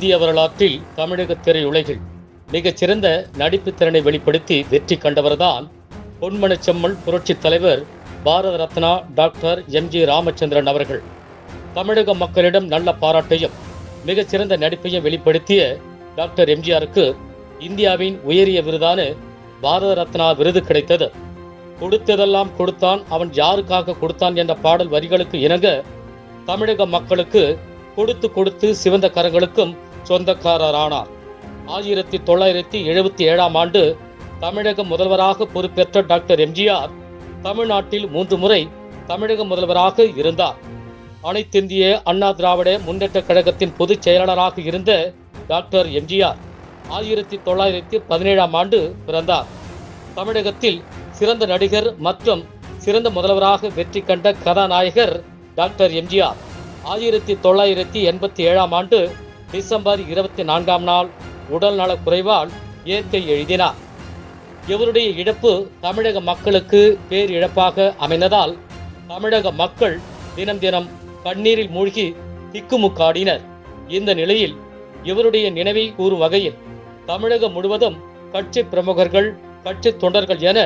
இந்திய வரலாற்றில் தமிழக திரையுலகில் மிகச்சிறந்த நடிப்பு திறனை வெளிப்படுத்தி வெற்றி கண்டவர்தான் பொன்மனச்செம்மல் புரட்சி புரட்சித் தலைவர் Bharat Ratna doctor M G Ramachandran அவர்கள். தமிழக மக்களிடம் நல்ல பாராட்டையும் மிகச்சிறந்த நடிப்பையும் வெளிப்படுத்திய டாக்டர் எம்ஜிஆருக்கு இந்தியாவின் உயரிய விருதான பாரத ரத்னா விருது கிடைத்தது. கொடுத்ததெல்லாம் கொடுத்தான் அவன் யாருக்காக கொடுத்தான் என்ற பாடல் வரிகளுக்கு இணங்க தமிழக மக்களுக்கு கொடுத்து கொடுத்து சிவந்த கரங்களுக்கும் சொந்தக்காரரானார். ஆயிரத்தி தொள்ளாயிரத்தி எழுபத்தி ஏழாம் ஆண்டு தமிழக முதல்வராக பொறுப்பேற்ற டாக்டர் எம்ஜிஆர் தமிழ்நாட்டில் மூன்று முறை தமிழக முதல்வராக இருந்தார். அனைத்திந்திய அண்ணா திராவிட முன்னேற்ற கழகத்தின் பொதுச் செயலாளராக இருந்த டாக்டர் எம்ஜிஆர் ஆயிரத்தி தொள்ளாயிரத்தி பதினேழாம் ஆண்டு பிறந்தார். தமிழகத்தில் சிறந்த நடிகர் மற்றும் சிறந்த முதல்வராக வெற்றி கண்ட கதாநாயகர் டாக்டர் எம்ஜிஆர் ஆயிரத்தி தொள்ளாயிரத்தி எண்பத்தி ஏழாம் ஆண்டு டிசம்பர் இருபத்தி நான்காம் நாள் உடல் நலக் குறைவால் இயற்கை எழுதினார். இவருடைய இழப்பு தமிழக மக்களுக்கு பேரிழப்பாக அமைந்ததால் தமிழக மக்கள் தினம் தினம் கண்ணீரில் மூழ்கி திக்குமுக்காடினர். இந்த நிலையில் இவருடைய நினைவை கூறும் வகையில் தமிழகம் முழுவதும் கட்சி பிரமுகர்கள் கட்சி தொண்டர்கள் என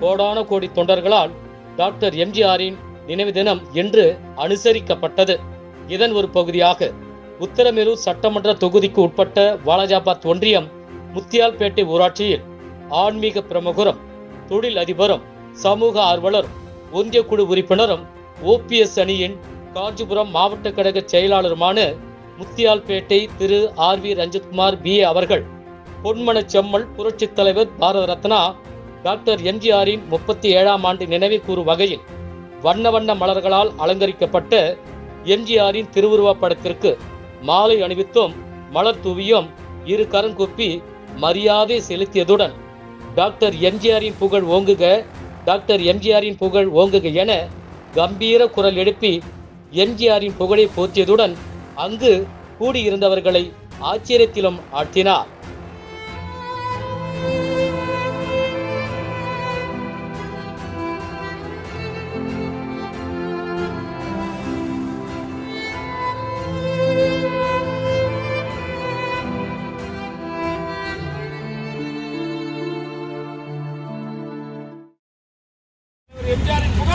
கோடான கோடி தொண்டர்களால் டாக்டர் எம்ஜிஆரின் நினைவு தினம் என்று அனுசரிக்கப்பட்டது. இதன் ஒரு பகுதியாக உத்தரமேரூர் சட்டமன்ற தொகுதிக்கு உட்பட்ட வாலாஜாபாத் ஒன்றியம் முத்தியால்பேட்டை ஊராட்சியில் ஆன்மீக பிரமுகரும் தொழில் அதிபரும் சமூக ஆர்வலரும் ஒன்றிய குழு உறுப்பினரும் ஓபிஎஸ் அணியின் காஞ்சிபுரம் மாவட்ட கழக செயலாளருமான Muthialpet Thiru R V Ranjithkumar B. A. அவர்கள் பொன்மன செம்மல் புரட்சித் தலைவர் பாரத ரத்னா டாக்டர் எம்ஜிஆரின் முப்பத்தி ஏழாம் ஆண்டு நினைவு கூறும் வகையில் வண்ண வண்ண மலர்களால் அலங்கரிக்கப்பட்ட எம்ஜிஆரின் திருவுருவப் படத்திற்கு மாலை அணிவித்தும் மலர் தூவியும் இரு கரங்குப்பி மரியாதை செலுத்தியதுடன் டாக்டர் எம்ஜிஆரின் புகழ் ஓங்குக டாக்டர் எம்ஜிஆரின் புகழ் ஓங்குக என கம்பீர குரல் எழுப்பி எம்ஜிஆரின் புகழை போற்றியதுடன் அங்கு கூடியிருந்தவர்களை ஆச்சரியத்திலும் ஆழ்த்தினார்.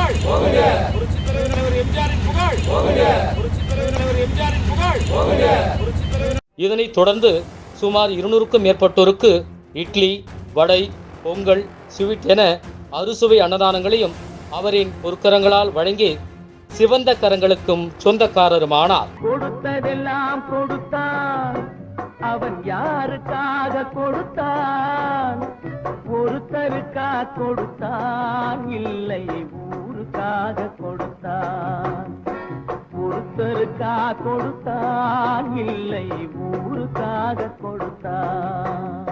புகழ். புரட்சித் தலைவர் எம்ஜிஆரின் புகழ். புரட்சித் தலைவர் எம்ஜிஆரின் புகழ். புரட்சித் தலைவர் இதனைத் தொடர்ந்து சுமார் இருநூறுக்கும் மேற்பட்டோருக்கு இட்லி வடை பொங்கல் ஸ்வீட் என அறுசுவை அன்னதானங்களையும் அவரின் பொற்கரங்களால் வழங்கி சிவந்த கரங்களுக்கும் சொந்தக்காரருமானார். கொடுத்ததெல்லாம் கொடுத்தான். அவன் யாருக்காக கொடுத்தான்? ஒருத்தருக்கா கொடுத்தான்? இல்லை ஊருக்காக கொடுத்தான். ஒருத்தருக்காக கொடுத்தான் இல்லை ஊருக்காக கொடுத்தான்.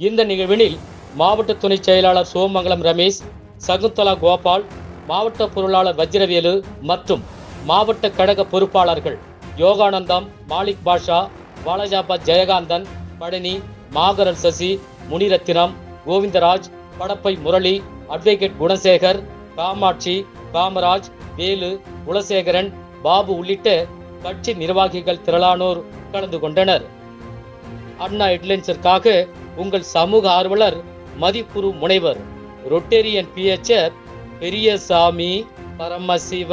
இந்த நிகழ்வினில் மாவட்ட துணை செயலாளர் சோமங்கலம் ரமேஷ் சகுந்தலா கோபால் மாவட்ட பொருளாளர் வஜ்ரவேலு மற்றும் மாவட்ட கழக பொறுப்பாளர்கள் யோகானந்தம் மாலிக் பாஷா பாலாஜாபா ஜெயகாந்தன் பழனி மாகரன் சசி முனிரத்தினம் கோவிந்தராஜ் படப்பை முரளி அட்வொகேட் குணசேகர் காமாட்சி காமராஜ் வேலு குலசேகரன் பாபு உள்ளிட்ட கட்சி நிர்வாகிகள் திரளானோர் கலந்து கொண்டனர். அண்ணா ஹெட்லைன்ஸிற்காக உங்கள் சமூக ஆர்வலர் மதிப்புரு முனைவர் ரொட்டேரியன் பிஎச்ஆர் பெரியசாமி பரமசிவ.